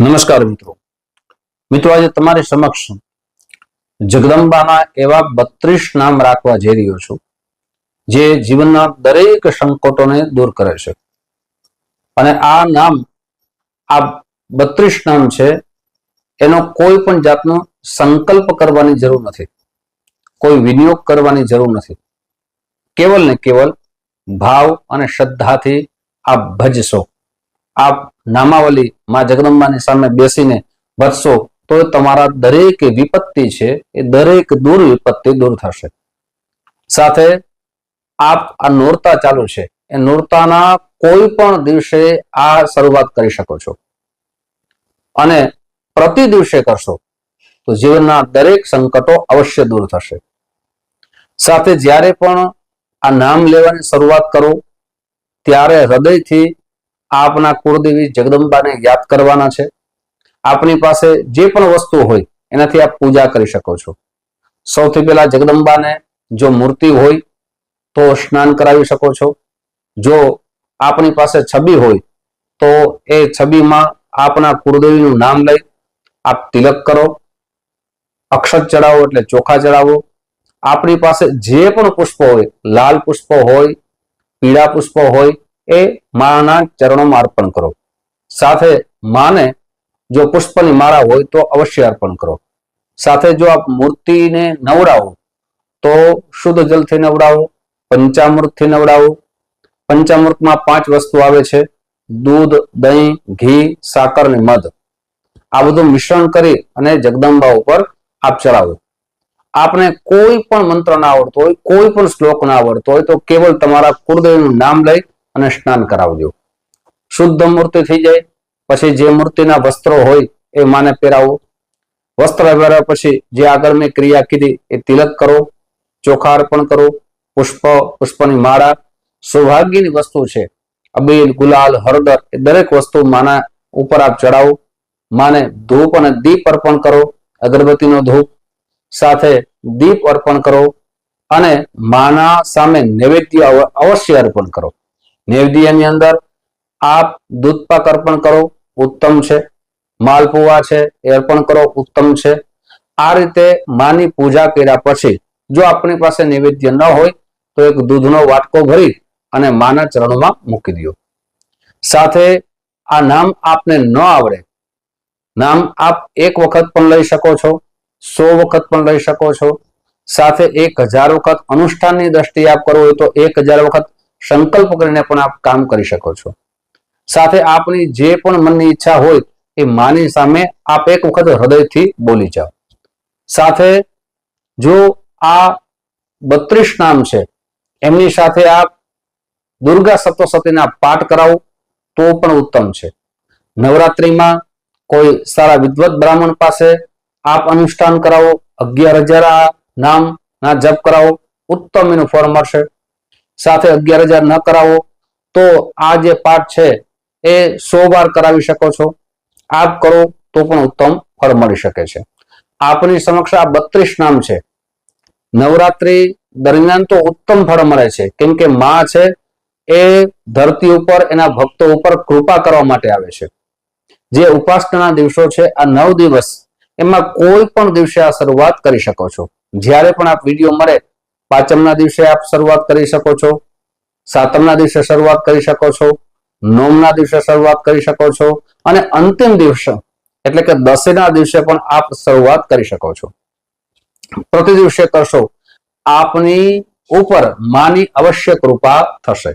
નમસ્કાર મિત્રો. મિત્રો, આજે તમારી સમક્ષ જગદંબાના એવા બત્રીસ નામ રાખવા જઈ રહ્યો છું, જે જીવનના દરેક સંકટોને દૂર કરે છે. અને આ નામ, આ બત્રીસ નામ છે, એનો કોઈ પણ જાતનો સંકલ્પ કરવાની જરૂર નથી. કોઈ વિનિયોગ કરવાની જરૂર નથી. કેવલ ને કેવલ ભાવ અને શ્રદ્ધાથી આ ભજશો. આપ નામાવલી માં જગદંબાની સામે બેસીને વધશો, તો તમારા દરેક વિપત્તિ છે એ દરેક દૂર વિપત્તિ દૂર થશે. સાથે આપ આ નોરતા ચાલુ છે. એ નોરતાના કોઈ પણ દિવસે આ શરૂઆત કરી શકો છો. અને પ્રતિ દિવસે કરશો, તો જીવનના દરેક સંકટો અવશ્ય દૂર થશે. સાથે જ્યારે પણ આ નામ લેવાની શરૂઆત કરો, ત્યારે હૃદયથી આપના કુળદેવી જગદંબાને યાદ કરવાના છે. આપની પાસે જે પણ વસ્તુ હોય, એનાથી આપ પૂજા કરી શકો છો. સૌથી પહેલા જગદંબાને જો મૂર્તિ હોય, તો સ્નાન કરાવી શકો છો. જો આપની પાસે છબી હોય, તો એ છબીમાં આપના કુળદેવીનું નામ લઈ આપ તિલક કરો. અક્ષત ચડાવો એટલે ચોખા ચડાવો આપણી પાસે જે પણ પુષ્પો હોય, લાલ પુષ્પો હોય, પીળા પુષ્પો હોય એ માના ચરણોમાં અર્પણ કરો. સાથે માને જો પુષ્પની માળા હોય તો અવશ્ય અર્પણ કરો. સાથે જો આપ મૂર્તિને નવડાવો, તો શુદ્ધ જલથી નવડાવો, પંચામૃતથી નવડાવો. પંચામૃતમાં પાંચ વસ્તુ આવે છે. દૂધ, દહીં, ઘી, સાકર અને મધ. આ બધું મિશ્રણ કરી અને જગદંબા ઉપર આપ ચડાવો. આપને કોઈ પણ મંત્ર ના આવડતો હોય, કોઈ પણ શ્લોક ના આવડતો હોય, તો કેવલ તમારા કુળદેવનું નામ લઈ અને સ્નાન કરાવજો. શુદ્ધ મૂર્તિ થઈ જાય, પછી જે મૂર્તિના વસ્ત્રો હોય એ માને પહેરાવો. વસ્ત્ર પહેર્યા પછી જે આગળ મેં ક્રિયા કીધી એ તિલક કરો, ચોખા અર્પણ કરો, પુષ્પ, પુષ્પની માળા. સૌભાગ્યની વસ્તુ છે. અબીલ, ગુલાલ, હળદર એ દરેક વસ્તુ માના ઉપર આપ ચડાવો. માને ધૂપ અને દીપ અર્પણ કરો, અગરબત્તીનો ધૂપ. સાથે દીપ અર્પણ કરો અને માના સામે નૈવેદ્ય અવશ્ય અર્પણ કરો. નૈવેદ્યની અંદર આપ દૂધપાક અર્પણ કરો, ઉત્તમ છે. માલપુવા છે, એ અર્પણ કરો, ઉત્તમ છે. આ રીતે માની પૂજા કર્યા પછી જો આપણી પાસે નૈવેદ્ય ન હોય તો એક દૂધનો વાટકો ભરી અને માના ચરણોમાં મૂકી દો. સાથે આ નામ આપને ન આવડે. નામ આપ એક વખત પણ લઈ શકો છો, સો વખત પણ લઈ શકો છો. સાથે એક હજાર વખત અનુષ્ઠાનની દ્રષ્ટિએ આપ કરવું હોય તો એક હજાર વખત સંકલ્પ કરીને પણ આપ કામ કરી શકો છો. સાથે આપની જે પણ મનની ઈચ્છા હોય એ માની સામે આપ એક વખત હૃદયથી બોલી જાઓ. સાથે જો આ બત્રીસ નામ છે, એમની સાથે આપ દુર્ગા સપ્તસતીના પાઠ કરાવો, તો પણ ઉત્તમ છે. નવરાત્રિમાં કોઈ સારા વિદ્વત બ્રાહ્મણ પાસે આપ અનુષ્ઠાન કરાવો, અગિયાર હજાર નામ ના જપ કરાવો, ઉત્તમ એનું ફળ મળશે. સાથે અગિયાર હજાર ન કરાવો, તો આ જે પાઠ છે એ સો વાર કરાવી શકો છો. આપ કરો તો પણ ઉત્તમ ફળ મળી શકે છે. આપની સમક્ષ આ બત્રીસ નામ છે. નવરાત્રી દરમિયાન તો ઉત્તમ ફળ મળે છે. કેમ કે માં છે એ ધરતી ઉપર, એના ભક્તો ઉપર કૃપા કરવા માટે આવે છે. જે ઉપાસનાના દિવસો છે આ નવ દિવસ, એમાં કોઈ પણ દિવસે આ શરૂઆત કરી શકો છો. જ્યારે પણ આપ વીડિયો મળે પાંચમના દિવસે આપ શરૂઆત કરી શકો છો. સાતમના દિવસે શરૂઆત કરી શકો છો. નોમના દિવસે શરૂઆત કરી શકો છો. અને અંતિમ દિવસે, એટલે કે દસેના દિવસે પણ આપ શરૂઆત કરી શકો છો. પ્રતિ દિવસે કરશો, આપની ઉપર માની અવશ્ય કૃપા થશે.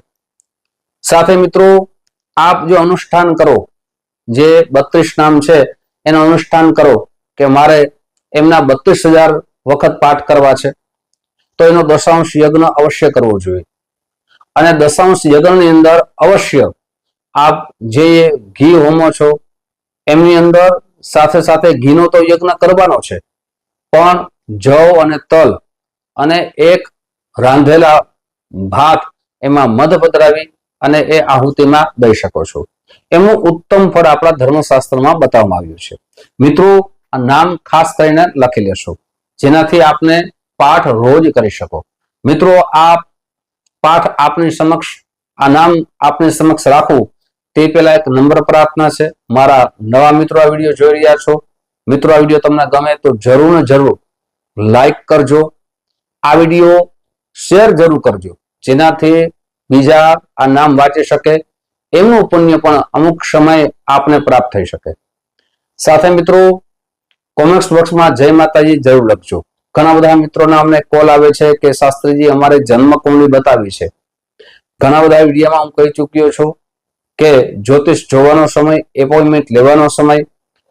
સાથે મિત્રો, આપ જો અનુષ્ઠાન કરો, જે બત્રીસ નામ છે, એનું અનુષ્ઠાન કરો કે મારે એમના બત્રીસ હજાર વખત પાઠ કરવા છે. તો એનો દશાંશ યજ્ઞ અવશ્ય કરવો જોઈએ. અને દશાંશ યજ્ઞની અંદર અવશ્ય આપ જે ઘી હોમો છો, એમની અંદર સાથે સાથે ઘીનો તો યજ્ઞ કરવાનો છે. પણ જવ અને તલ અને એક રાંધેલા ભાત એમાં મધ પધરાવી અને એ આહુતિમાં દઈ શકો છો. એનું ઉત્તમ ફળ આપણા ધર્મશાસ્ત્રમાં બતાવવામાં આવ્યું છે. મિત્રો, આ નામ ખાસ કરીને લખી લેશો. જેનાથી આપને પાઠ રોજ કરી શકો. મિત્રો, આ પાઠ આપની સમક્ષ, આ નામ આપની સમક્ષ રાખવું તે પહેલા એક નંબર પ્રાર્થના છે. મારા નવા મિત્રો આ વીડિયો જોઈ રહ્યા છો. મિત્રો, આ વીડિયો તમને ગમે તો જરૂર ને જરૂર લાઈક કરજો. આ વીડિયો શેર જરૂર કરજો, જેનાથી બીજા આ નામ વાંચી શકે, એમનું પુણ્ય પણ અમુક સમય આપને પ્રાપ્ત થઈ શકે. સાથે મિત્રો, કોમેન્ટ્સ બોક્સમાં જય માતાજી જરૂર લખજો. ઘણા બધા મિત્રોના અમને કોલ આવે છે કે શાસ્ત્રીજી અમારે જન્મ કુંડલી બતાવી છે. ઘણા બધા વિડીયોમાં હું કહી ચૂક્યો છું કે જ્યોતિષ જોવાનો સમય એપોઇન્ટમેન્ટ લેવાનો સમય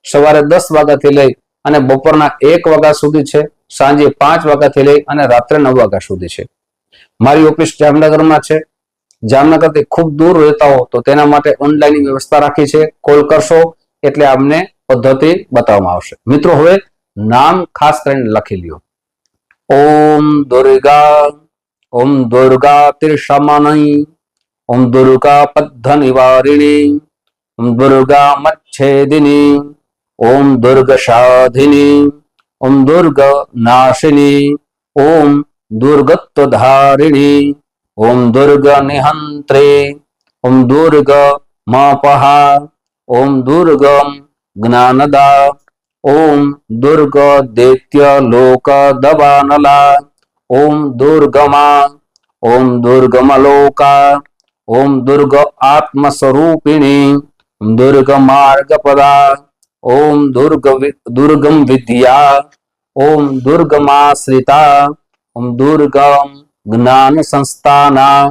સવારે દસ વાગ્યાથી લઈ અને બપોરના એક વાગ્યા સુધી છે, સાંજે પાંચ વાગ્યાથી લઈ અને રાત્રે નવ વાગ્યા સુધી છે. મારી ઓફિસ જામનગરમાં છે. જામનગરથી ખૂબ દૂર રહેતા હો તો તેના માટે ઓનલાઈનની વ્યવસ્થા રાખી છે. કોલ કરશો એટલે અમને પદ્ધતિ બતાવવામાં આવશે. મિત્રો, હવે નામ ખાસ કરીને લખી લ્યો. ઓમ દુર્ગા ઓમ દુર્ગા તિર્ષમણી ઓમ દુર્ગા પદ્ધ નિવારિણી ઓમ દુર્ગા મચ્છેદિની ઓમ દુર્ગ સાધિની ઓમ દુર્ગ નાશિની ઓમ દુર્ગત્વધારિણી ઓમ દુર્ગ નિહંત્રે ઓમ દુર્ગ મપહા ઓમ દુર્ગમ જ્ઞાનદા ઓમ દુર્ગ દૈત્ય લોક દબાનલા ઓમ દુર્ગમા ઓમ દુર્ગમલોકા ઓમ દુર્ગ આત્મ સ્વરૂપિણી દુર્ગ માર્ગપદા ઓમ દુર્ગ વિ- દુર્ગમ વિદ્યા ઓમ દુર્ગમાશ્રિતા ઓમ દુર્ગમ જ્ઞાન સંસ્થાના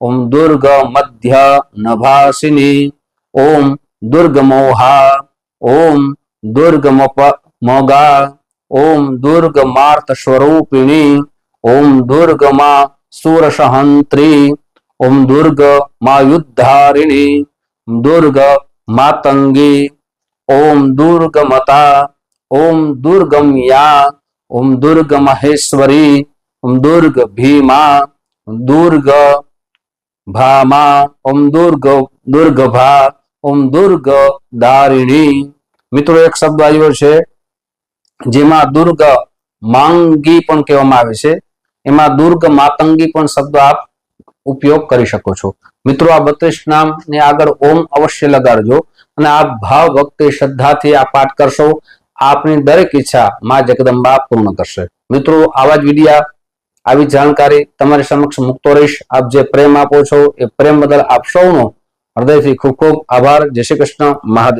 ઓમ દુર્ગ મધ્ય નભાસિની ઓમ દુર્ગમોહા ઓમ દુર્ગમપ મોગા ઓમ દુર્ગમાર્ત સ્વરૂપિણી ઓમ દુર્ગમા સુરસહંત્રી ઓમ દુર્ગ માયુદ્ધારિણી દુર્ગ માતંગી ઓમ દુર્ગમતા ઓમ દુર્ગમ્યા ઓમ દુર્ગ મહેશ્વરી ઓમ દુર્ગ ભીમા દુર્ગ ભામા ઓમ દુર્ગ દુર્ગભા ઓમ દુર્ગ દારિણી મિત્રો, એક શબ્દ આવ્યો છે જેમાં દુર્ગ માંગી પણ કહેવામાં આવે છે. એમાં દુર્ગ માતંગી પણ શબ્દ આપ ઉપયોગ કરી શકો છો. મિત્રો, આ બત્રીસ નામ ને આગળ ઓમ અવશ્ય લગાડજો અને આ ભાવ ભક્તિ શ્રદ્ધાથી આ પાઠ કરશો. આપની દરેક ઈચ્છા માં જગદંબા પૂર્ણ કરશે. મિત્રો, આવા જ વિડીયા, આવી જાણકારી તમારી સમક્ષ મૂકતો રહીશ. આપ જે પ્રેમ આપો છો, એ પ્રેમ બદલ આપ સૌનો હૃદયથી ખૂબ ખૂબ આભાર. જય શ્રી કૃષ્ણ. મહાદેવ.